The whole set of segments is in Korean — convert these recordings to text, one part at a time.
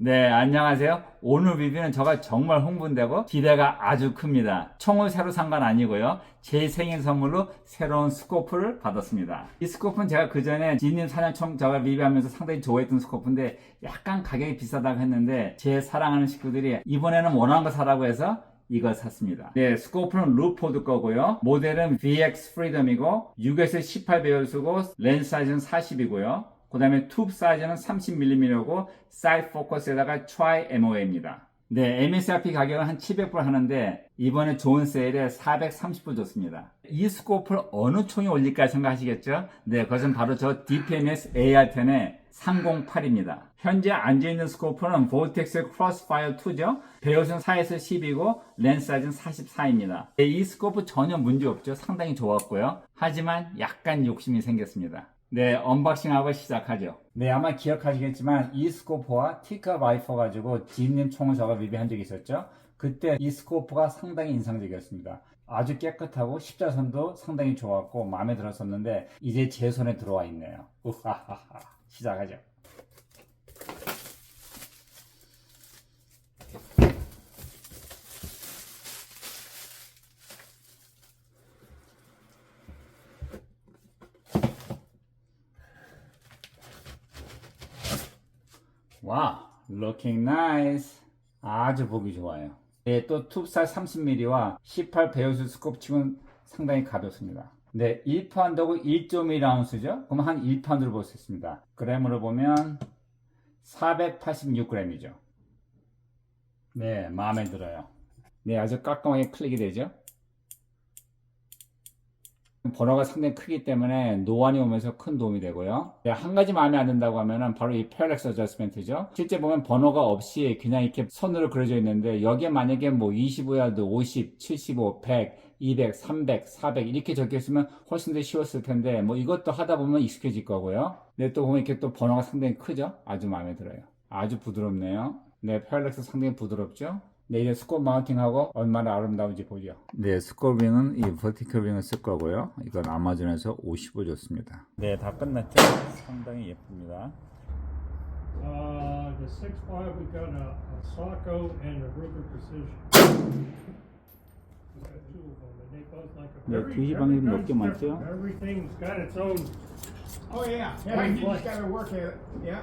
네, 안녕하세요. 오늘 리뷰는 저가 정말 홍보되고 기대가 아주 큽니다. 총을 새로 산 건 아니고요. 제 생일 선물로 새로운 스코프를 받았습니다. 이 스코프는 제가 그 전에 진님 사냥총 저가 리뷰하면서 상당히 좋아했던 스코프인데 약간 가격이 비싸다고 했는데 제 사랑하는 식구들이 이번에는 원하는 거 사라고 해서 이걸 샀습니다. 네, 스코프는 루포드 거고요. 모델은 VX 프리덤이고 6에서 18 배열수고 렌즈 사이즈는 40이고요. 그 다음에 툽 사이즈는 30mm고 사이드 포커스에다가 트라이 MOA입니다. 네, MSRP 가격은 한 700불 하는데 이번에 좋은 세일에 430불 줬습니다. 이 스코프를 어느 총에 올릴까 생각하시겠죠? 네, 그것은 바로 저 DPMS AR10의 308입니다. 현재 앉아있는 스코프는 볼텍스 크로스파이어 2죠. 배열은 4에서 10이고 렌즈 사이즈는 44입니다. 이 스코프 전혀 문제 없죠. 상당히 좋았고요. 하지만 약간 욕심이 생겼습니다. 네, 언박싱하고 시작하죠. 네, 아마 기억하시겠지만 이 스코프와 티카 와이퍼 가지고 지인님 총을 저가 리뷰한 적이 있었죠. 그때 이 스코프가 상당히 인상적이었습니다. 아주 깨끗하고 십자선도 상당히 좋았고 마음에 들었었는데 이제 제 손에 들어와 있네요. 우하하하. 시작하죠. 와, looking nice. 아주 보기 좋아요. 네, 또 툽살 30mm와 18 배우수 스코프 치곤 상당히 가볍습니다. 네, 1파운드고 1.1 라운스죠? 그럼 한 1파운드로 볼 수 있습니다. 그램으로 보면 486g이죠. 네, 마음에 들어요. 네, 아주 깔끔하게 클릭이 되죠? 번호가 상당히 크기 때문에 노안이 오면서 큰 도움이 되고요. 네, 한 가지 마음에 안 든다고 하면은 바로 이 패러렉스 어저스멘트죠. 실제 보면 번호가 없이 그냥 이렇게 선으로 그려져 있는데 여기에 만약에 뭐 25야드, 50, 75, 100, 200, 300, 400 이렇게 적혀 있으면 훨씬 더 쉬웠을 텐데 뭐 이것도 하다 보면 익숙해질 거고요. 네, 또 보면 이렇게 또 번호가 상당히 크죠. 아주 마음에 들어요. 아주 부드럽네요. 네, 패러렉스 상당히 부드럽죠. 네, 이제 스코어 마운팅하고 얼마나 아름다운지 보죠. 네, 스코어링은 이 버티컬 링을 쓸 거고요. 이건 아마존에서 50을 줬습니다. 네, 다 끝났죠? 상당히 예쁩니다. Uh, the six five, we got a, a Sacco and a Ruger Precision. We got two of them, and they both like a. 네, 두시 gun's 몇개 많죠? Everything's got its own. Oh yeah, yeah. You just gotta work at it. Yeah.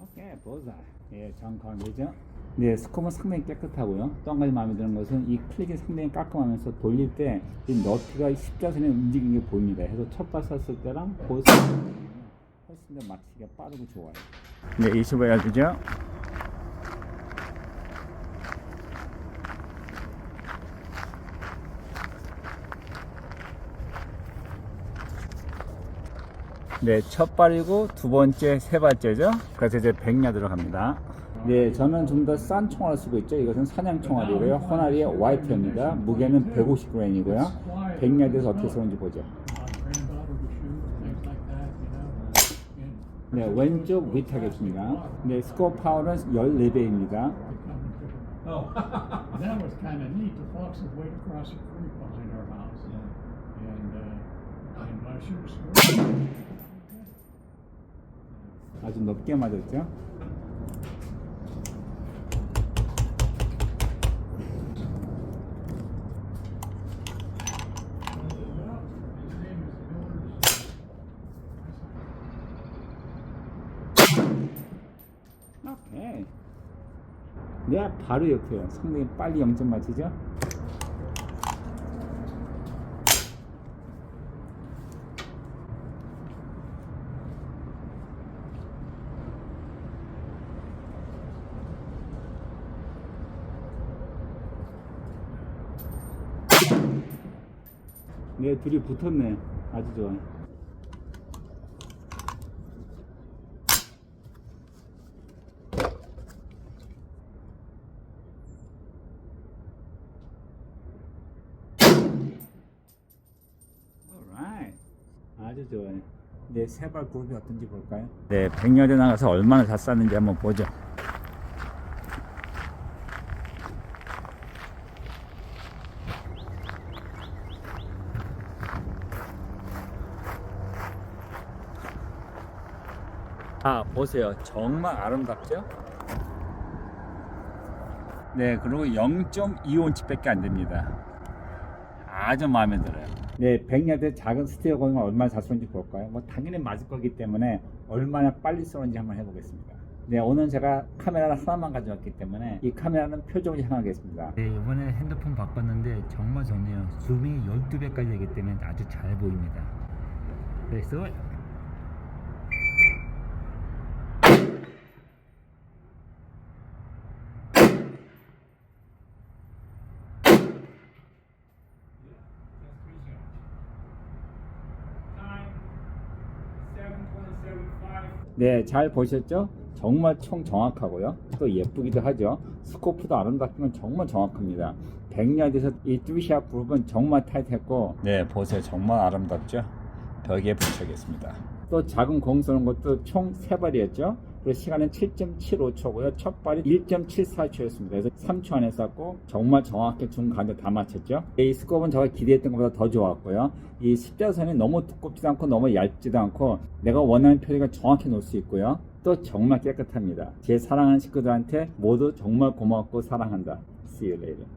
오케이, 보자. 예, 정강이죠. 네, 스코어는 상당히 깨끗하고요. 또 한 가지 마음에 드는 것은 이 클릭이 상당히 깔끔하면서 돌릴 때 이 너트가 십자선에 움직이는 게 보입니다. 해서 첫발 쐈을 때랑 보스 훨씬 더 맞추기가 빠르고 좋아요. 네, 25야드죠. 네, 첫 발이고 두 번째, 세 발째죠. 그래서 이제 100야드로 갑니다. 네, 저는 좀 더 싼 총알을 쓰고 있죠. 이것은 사냥 총알이고요. 호나리의 와이프입니다. 무게는 150g이고요. 100야드에서 어떻게 쏘는지 보죠. 네, 왼쪽 위타겠습니다. 네, 스코어 파워는 14배입니다. 아주 높게 맞았죠. 오케이. 네, 바로 옆에요. 상당히 빨리 0점 맞히죠? 네 둘이 붙었네 아주 좋아요 아주 좋아요 네, 세발 그룹이 어떤지 볼까요? 네, 백여대 나가서 얼마나 다 쌌는지 한번 보죠. 아, 보세요. 정말 아름답죠? 네, 그리고 0.25인치밖에 안 됩니다. 아주 마음에 들어요. 네, 100야드 작은 스테어 공이 얼마나 잘 쏘는지 볼까요? 뭐 당연히 맞을 거기 때문에 얼마나 빨리 쏘는지 한번 해보겠습니다. 네, 오늘 제가 카메라를 하나만 가져왔기 때문에 이 카메라는 표정을 향하겠습니다. 네, 이번에 핸드폰 바꿨는데 정말 좋네요. 줌이 12배까지 되기 때문에 아주 잘 보입니다. 그래서 네, 잘 보셨죠? 정말 총 정확하고요. 또 예쁘기도 하죠. 스코프도 아름답지만 정말 정확합니다. 100야드에서 이 뚜샷 부분 정말 타이트했고 네, 보세요. 정말 아름답죠? 벽에 붙여겠습니다. 또 작은 공 쏘는 것도 총 3발이었죠. 그리고 시간은 7.75초고요. 첫 발이 1.74초였습니다. 그래서 3초 안에 쐈고 정말 정확히 중간에 다 맞췄죠. 이 스코프는 제가 기대했던 것보다 더 좋았고요. 이 십자선이 너무 두껍지도 않고 너무 얇지도 않고 내가 원하는 표리가 정확히 놓을 수 있고요. 또 정말 깨끗합니다. 제 사랑하는 식구들한테 모두 정말 고맙고 사랑한다. See you later.